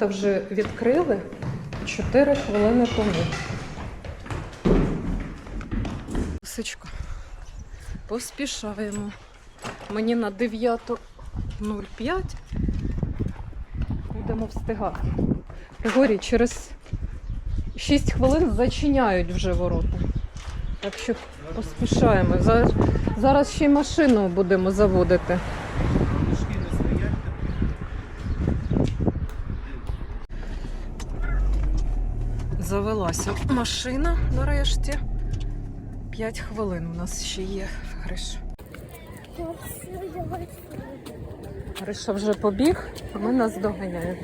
Ворота вже відкрили 4 хвилини тому. Лисичко, поспішаємо. Мені на 9.05 будемо встигати. Григорій, через 6 хвилин зачиняють вже ворота. Так що поспішаємо. Зараз ще й машину будемо заводити. Завелася машина нарешті. 5 хвилин у нас ще є, Гриш. Гриша вже побіг, а ми нас доганяємо.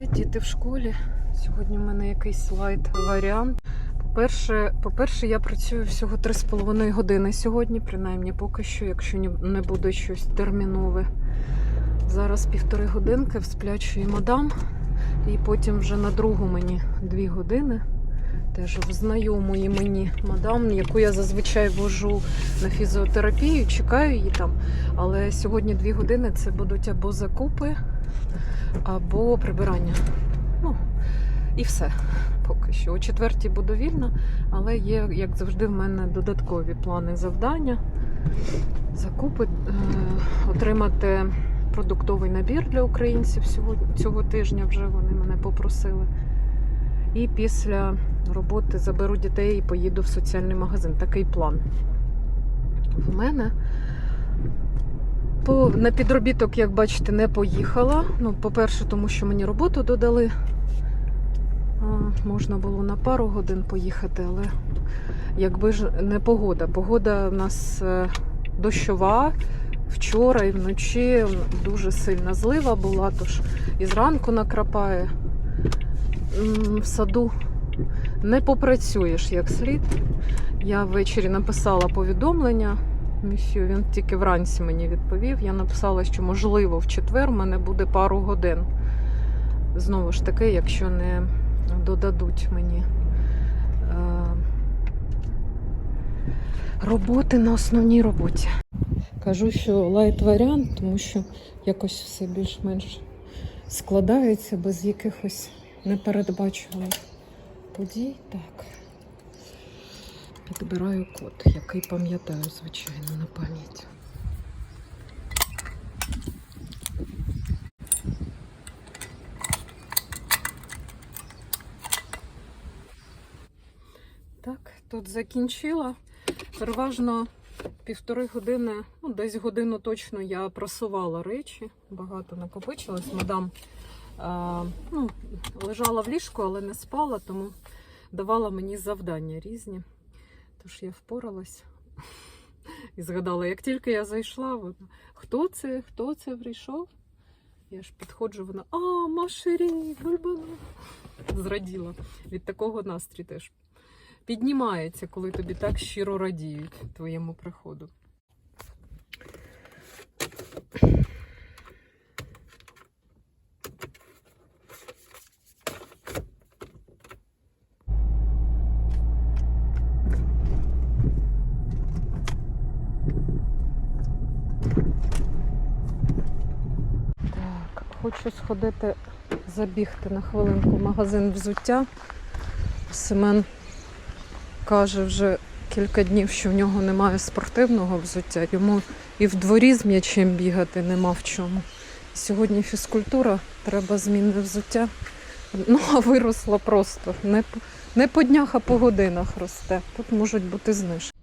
Діти в школі. Сьогодні в мене якийсь лайт варіант. По-перше, по-перше, я працюю всього 3,5 години сьогодні, принаймні поки що, якщо не буде щось термінове. Зараз півтори годинки в сплячої мадам, і потім вже на другу мені дві години. Теж в знайомої мені мадам, яку я зазвичай вожу на фізіотерапію, чекаю її там. Але сьогодні дві години це будуть або закупи, або прибирання. Ну, і все поки що. О четвертій буду вільна, але є, як завжди, в мене додаткові плани завдання. Закупи, е, отримати продуктовий набір для українців цього тижня вже вони мене попросили. І після роботи заберу дітей і поїду в соціальний магазин. Такий план. В мене по, на підробіток, як бачите, не поїхала. Ну, по-перше, тому що мені роботу додали. Можна було на пару годин поїхати, але якби ж не погода. Погода в нас е, дощова. Вчора і вночі дуже сильна злива була, тож і зранку накрапає. В саду не попрацюєш як слід. Я ввечері написала повідомлення. Місію, він тільки вранці мені відповів. Я написала, що можливо в четвер в мене буде пару годин. Знову ж таки, якщо не додадуть мені е, роботи на основній роботі. Кажу, що лайт варіант, тому що якось все більш-менш складається без якихось непередбачуваних подій. Так. Підбираю код, який пам'ятаю, звичайно, на пам'ять. Так, тут закінчила. Переважно півтори години, ну десь годину точно я просувала речі. Багато накопичилось. Мадам а, ну, лежала в ліжку, але не спала, тому давала мені завдання різні. Тож я впоралась і згадала, як тільки я зайшла, вона хто це? Хто це прийшов? Я ж підходжу, вона а, Машері, Бульбана. Зраділа. Від такого настрій теж піднімається, коли тобі так щиро радіють твоєму приходу. Хочу сходити, забігти на хвилинку в магазин взуття. Семен каже вже кілька днів, що в нього немає спортивного взуття. Йому і в дворі з м'ячем бігати нема в чому. Сьогодні фізкультура, треба змінне взуття. Ну, а виросла просто. Не, не по днях, а по годинах росте. Тут можуть бути знижки.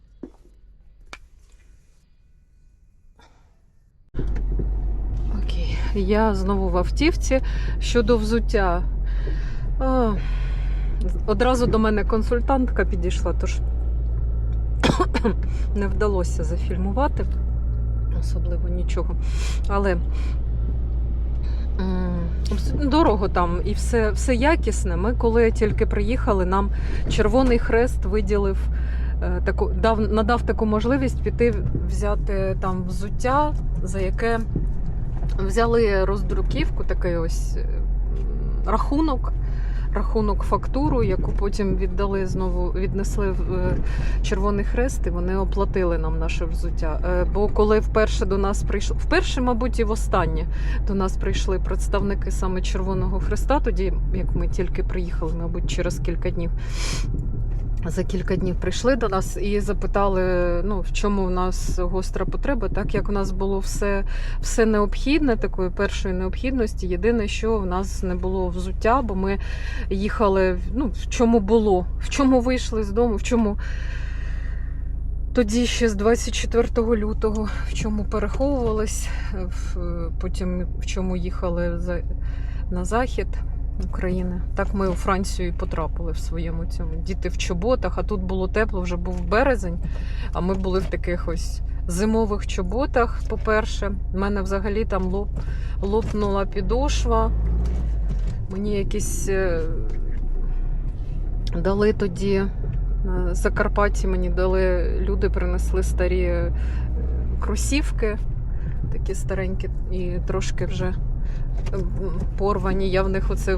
Окей, я знову в автівці. Щодо взуття. Одразу до мене консультантка підійшла, тож не вдалося зафільмувати, особливо нічого. Але дорого там і все, все якісне. Ми, коли тільки приїхали, нам Червоний Хрест виділив. е, Таку, дав, надав таку можливість піти взяти там взуття, за яке взяли роздруківку, такий ось е, рахунок рахунок фактуру, яку потім віддали знову, віднесли в е, Червоний Хрест, і вони оплатили нам наше взуття. Е, Бо коли вперше до нас прийшли, вперше, мабуть, і востаннє до нас прийшли представники саме Червоного Хреста, тоді як ми тільки приїхали, мабуть, через кілька днів. За кілька днів прийшли до нас і запитали, ну в чому в нас гостра потреба, так як у нас було все, все необхідне, такої першої необхідності. Єдине, що в нас не було взуття, бо ми їхали ну, в чому було, в чому вийшли з дому, в чому тоді ще з 24 лютого, в чому переховувались, потім в чому їхали на захід. України. Так ми у Францію і потрапили в своєму цьому. Діти в чоботах, а тут було тепло, вже був березень, а ми були в таких ось зимових чоботах. По-перше, в мене взагалі там лоп, лопнула підошва. Мені якісь е, дали тоді на Закарпатті мені дали, люди принесли старі е, кросівки, такі старенькі і трошки вже порвані. Я в них оце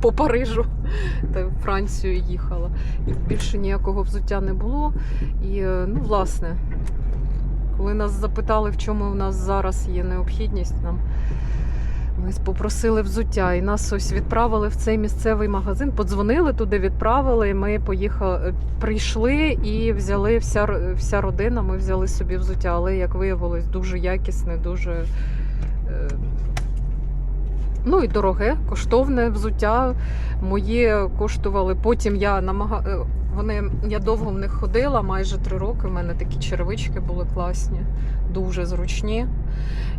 по Парижу та в Францію їхала. І більше ніякого взуття не було. І е, ну, власне, коли нас запитали, в чому в нас зараз є необхідність, нам ми попросили взуття, і нас ось відправили в цей місцевий магазин. Подзвонили туди, відправили. І ми поїхали, прийшли і взяли вся, вся родина. Ми взяли собі взуття, але як виявилось, дуже якісне, дуже. Ну і дороге, коштовне взуття. моє коштували. Потім я намага... е, Вони я довго в них ходила, майже три роки. У мене такі черевички були класні, дуже зручні.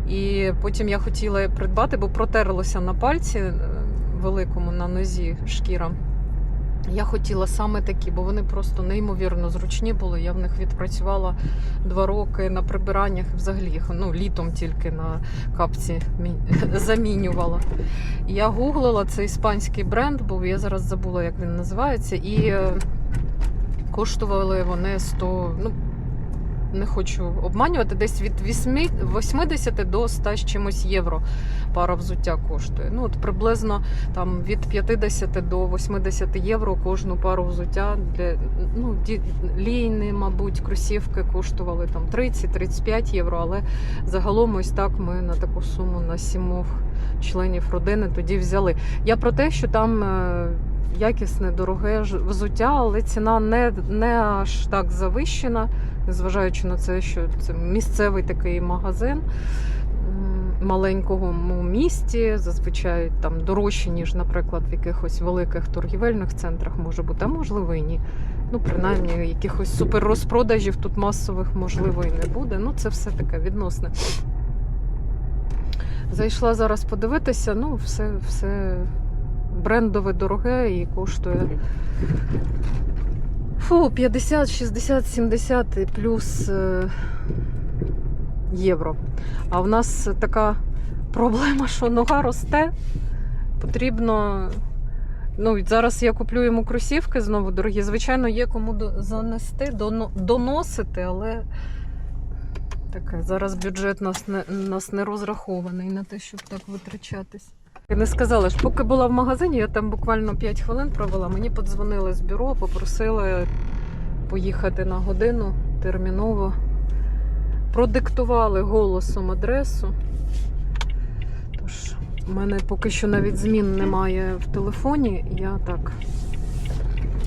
І потім я хотіла придбати, бо протерлося на пальці е, великому на нозі шкіра. Я хотіла саме такі, бо вони просто неймовірно зручні були. Я в них відпрацювала два роки на прибираннях, взагалі ну, літом тільки на капці замінювала. Я гуглила це іспанський бренд, був, я зараз забула, як він називається, і е, коштували вони 100, ну не хочу обманювати, десь від 8 80 до 100 з чимось євро пара взуття коштує. Ну от приблизно там від 50 до 80 євро кожну пару взуття для ну, лійни, мабуть, кросівки коштували там 30-35 євро, але загалом ось так ми на таку суму на сімох членів родини тоді взяли. Я про те, що там. Якісне, дороге взуття, але ціна не, не аж так завищена, незважаючи на це, що це місцевий такий магазин маленькому місті, зазвичай там дорожче, ніж, наприклад, в якихось великих торгівельних центрах може бути, а можливо і ні. Ну, принаймні, якихось суперрозпродажів тут масових, можливо, і не буде. Ну, це все таке відносне. Зайшла зараз подивитися, ну, все, все брендове, дороге і коштує. Фу, 50, 60, 70 і плюс е, євро. А в нас така проблема, що нога росте. Потрібно. Ну, зараз я куплю йому кросівки знову дорогі. Звичайно, є кому занести, доносити, але таке, зараз бюджет нас не, нас не розрахований на те, щоб так витрачатись. Я не сказала ж, поки була в магазині, я там буквально 5 хвилин провела. Мені подзвонили з бюро, попросили поїхати на годину терміново. Продиктували голосом адресу. Тож, у мене поки що навіть змін немає в телефоні. Я так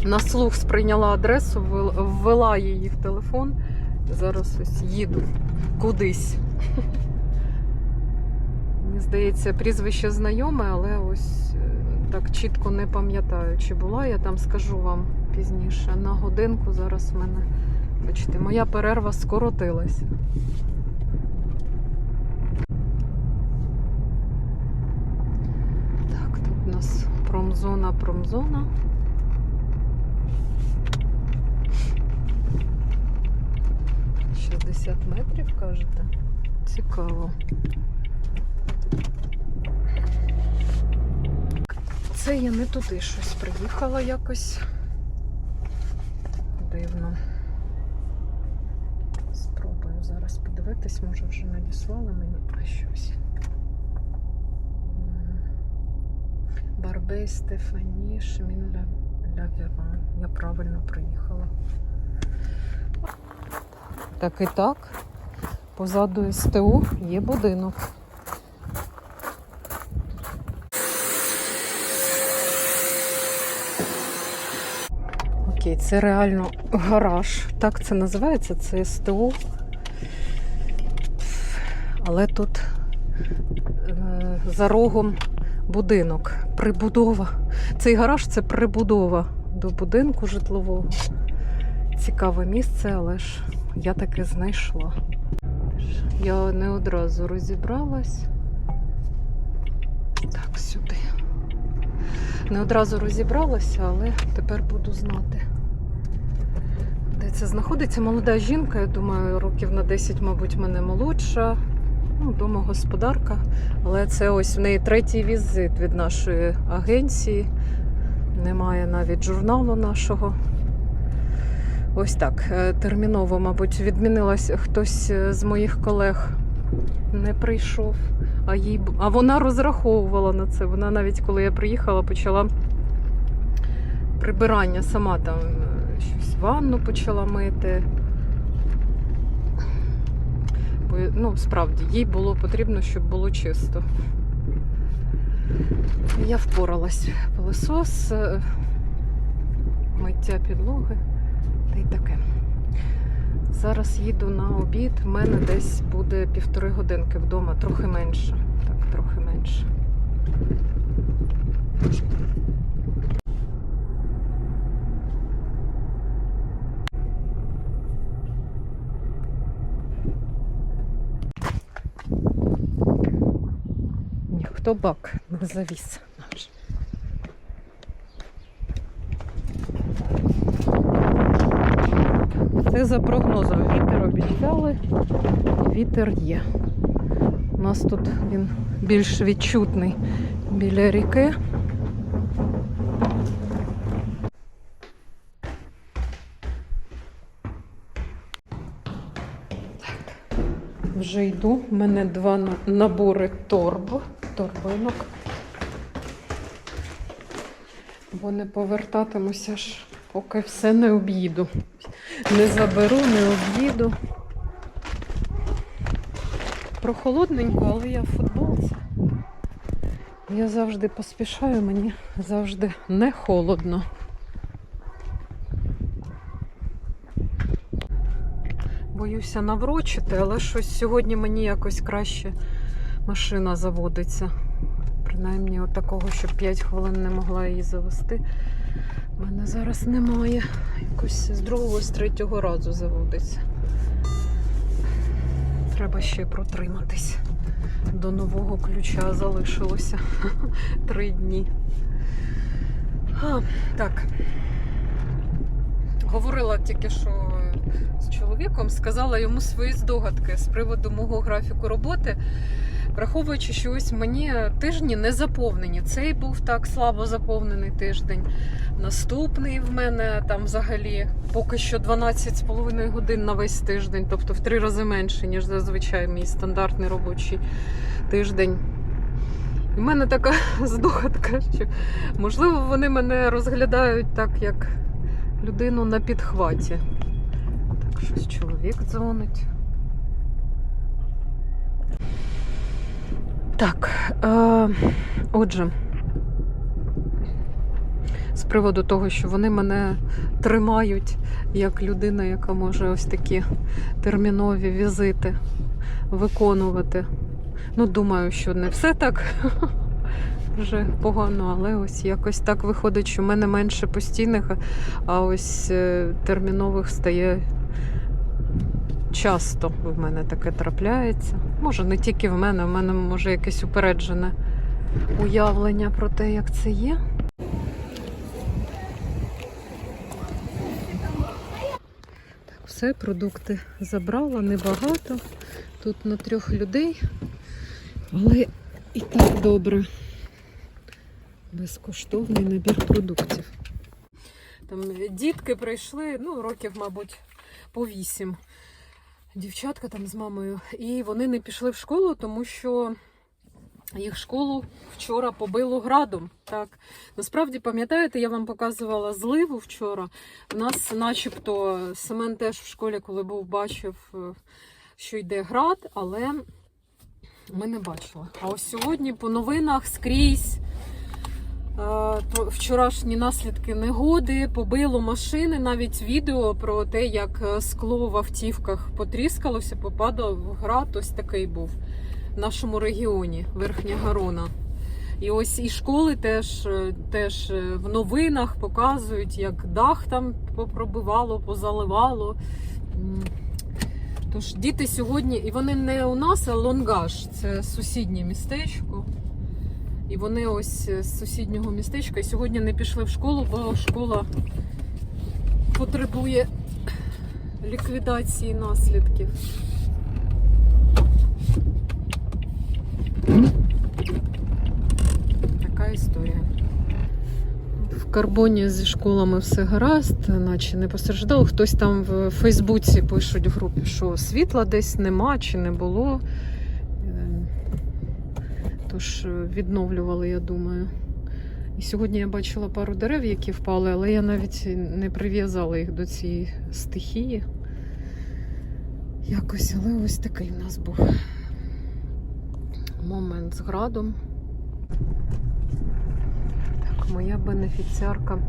на слух сприйняла адресу, ввела її в телефон. Зараз ось їду кудись. Здається, прізвище знайоме, але ось е, так чітко не пам'ятаю, чи була я там, скажу вам пізніше. На годинку зараз в мене, бачите, моя перерва скоротилася. Так, тут у нас промзона, промзона. Метрів, кажете? Цікаво. Це я не туди щось приїхала якось. Дивно. Спробую зараз подивитись, може вже надіслали мені а щось. М, Барбе Абей Стефані Шмін Ля- Лаверан. Я правильно приїхала. Так і так. Позаду СТО є будинок. Окей, це реально гараж. Так це називається, це СТО. Але тут е, за рогом будинок. Прибудова. Цей гараж це прибудова до будинку житлового. Цікаве місце, але ж я таке знайшла. Я не одразу розібралась. Так, сюди. Не одразу розібралася, але тепер буду знати. Це знаходиться? Молода жінка, я думаю, років на 10, мабуть, мене молодша. Ну, домогосподарка. Але це ось в неї третій візит від нашої агенції. Немає навіть журналу нашого. Ось так. е, Терміново, мабуть, відмінилась хтось е, з моїх колег. Не прийшов. А, їй... а вона розраховувала на це. Вона навіть коли я приїхала, почала прибирання сама там е, ванну почала мити. Бо, ну, справді, їй було потрібно, щоб було чисто. Я впоралась. Пилосос, е, миття підлоги та й таке. Зараз їду на обід. В мене десь буде півтори годинки вдома, трохи менше. Так, трохи менше. Ніхто бак не завіз наш. Це за прогнозом. Вітер обіцяли. Вітер є. У нас тут він більш відчутний біля ріки. Вже йду. У мене два набори торб, торбинок. Бо не повертатимуся ж, поки все не об'їду. Не заберу, не об'їду. Прохолодненько, але я в футболці. Я завжди поспішаю, мені завжди не холодно. Боюся наврочити, але щось сьогодні мені якось краще машина заводиться. Принаймні, от такого, щоб 5 хвилин не могла її завести. У мене зараз немає. Якось з другого, з третього разу заводиться. Треба ще протриматись. До нового ключа залишилося три дні. А, так. Говорила тільки що з чоловіком, сказала йому свої здогадки з приводу мого графіку роботи. Враховуючи, що ось мені тижні не заповнені. Цей був так слабо заповнений тиждень. Наступний в мене там взагалі поки що 12,5 годин на весь тиждень, тобто в три рази менше, ніж зазвичай мій стандартний робочий тиждень. В мене така здогадка, що можливо вони мене розглядають так, як людину на підхваті. Так, щось чоловік дзвонить. Так, е, отже, з приводу того, що вони мене тримають як людина, яка може ось такі термінові візити виконувати. Ну, думаю, що не все так вже погано, але ось якось так виходить, що в мене менше постійних, а ось е, термінових стає часто в мене таке трапляється. Може, не тільки в мене, в мене може якесь упереджене уявлення про те, як це є. Так, все, продукти забрала, небагато. Тут на трьох людей, але і так добре. Безкоштовний набір продуктів. Там дітки прийшли, ну, років, мабуть, по вісім. Дівчатка там з мамою. І вони не пішли в школу, тому що Їх школу вчора побило градом. Так, насправді пам'ятаєте, я вам показувала зливу вчора. У нас, начебто, Семен теж в школі, коли був, бачив, е, що йде град, але ми не бачили. А ось сьогодні по новинах скрізь. Е, Вчорашні наслідки негоди, побило машини, навіть відео про те, як е, скло в автівках потріскалося, попадав град. Ось такий був в нашому регіоні, Верхня Гарона. І ось і школи теж, е, теж в новинах показують, як дах там попробивало, позаливало. Тож діти сьогодні, і вони не у нас, а Лонгаш, це сусіднє містечко. І вони ось з сусіднього містечка і сьогодні не пішли в школу, бо школа потребує ліквідації наслідків. Така історія. В карбоні зі школами все гаразд, наче не постраждало. Хтось там в Фейсбуці пишуть в групі, що світла десь нема чи не було. Тож е, відновлювали, я думаю. І сьогодні я бачила пару дерев, які впали, але я навіть не прив'язала їх до цієї стихії. Якось, але ось такий в нас був момент з градом. Так, моя бенефіціарка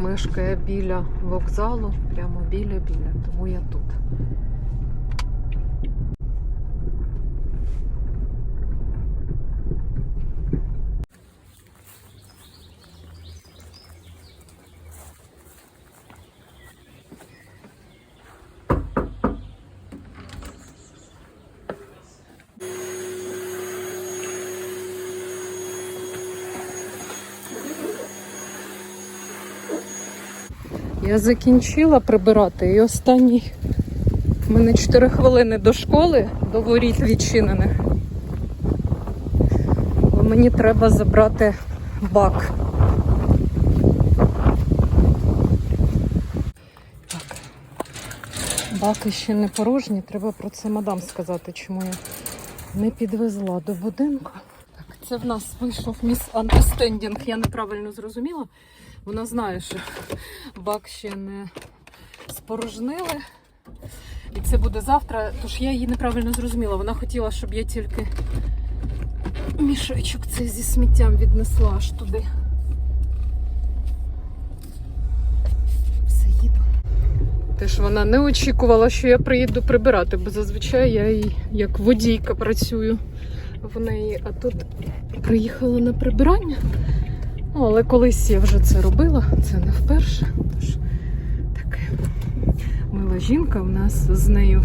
мешкає біля вокзалу, прямо біля-біля, тому я тут. Я закінчила прибирати і останній. У мене 4 хвилини до школи, до воріт відчинених. Бо мені треба забрати бак. Так. Баки ще не порожні, треба про це мадам сказати, чому я не підвезла до будинку. Так, це в нас вийшов міс андерстендінг, я неправильно зрозуміла. Вона знає, що бак ще не спорожнили. І це буде завтра. Тож я її неправильно зрозуміла. Вона хотіла, щоб я тільки мішечок цей зі сміттям віднесла аж туди. Все їду. Теж вона не очікувала, що я приїду прибирати, бо зазвичай я їй як водійка працюю в неї, а тут приїхала на прибирання. Ну, але колись я вже це робила, це не вперше. Тож таке мила жінка у нас з нею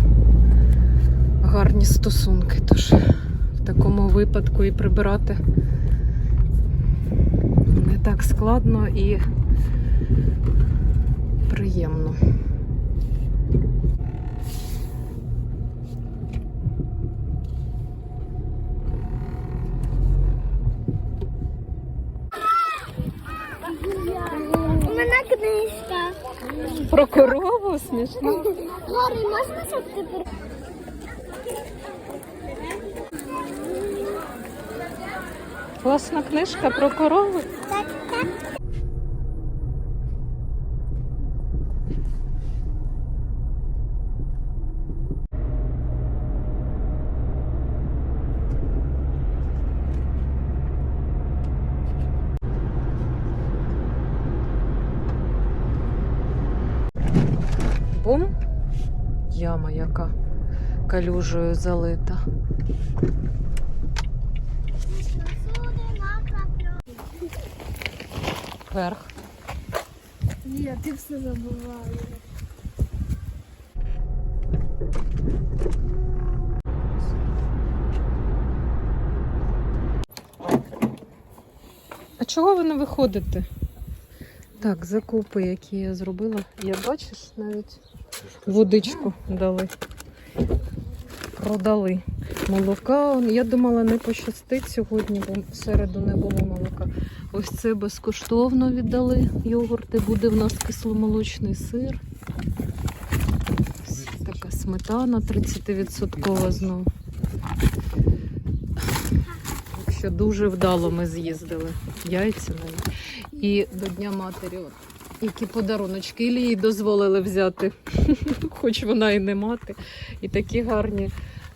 гарні стосунки. Тож в такому випадку і прибирати не так складно і приємно. У мене книжка. Про корову смішно. Гори, можна щоб ти пер- Класна книжка про корову. Так, так. Бум. Яма яка калюжею залита. Вверх. Ні, ти все забуваєш. А чого ви не виходите? Так, закупи, які я зробила. Я бачиш, навіть водичку дали. Продали. Молока. Я думала, не пощастить сьогодні, бо в середу не було молока. Ось це безкоштовно віддали йогурти. Буде в нас кисломолочний сир. Ось така сметана 30% знову. що дуже вдало ми з'їздили. Яйця навіть. І до Дня матері. От, які подаруночки Ілі їй дозволили взяти, хоч вона і не мати. І такі гарні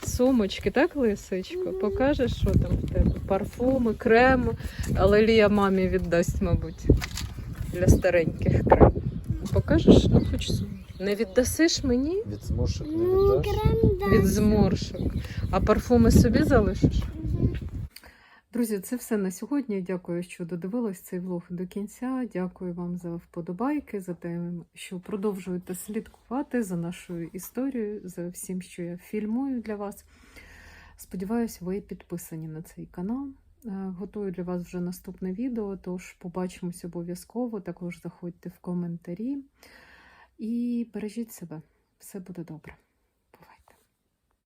сумочки, так, Лисичко? Покажеш, що там в тебе? Парфуми, крем. Але Лія мамі віддасть, мабуть, для стареньких крем. Покажеш? Ну, хоч не віддасиш мені Від зморшок не Ну, віддаш? від зморшок. А парфуми собі залишиш? Друзі, це все на сьогодні. Дякую, що додивились цей влог до кінця. Дякую вам за вподобайки, за те, що продовжуєте слідкувати за нашою історією, за всім, що я фільмую для вас. Сподіваюсь, ви підписані на цей канал. Е, Готую для вас вже наступне відео, тож побачимось обов'язково. Також заходьте в коментарі і бережіть себе. Все буде добре.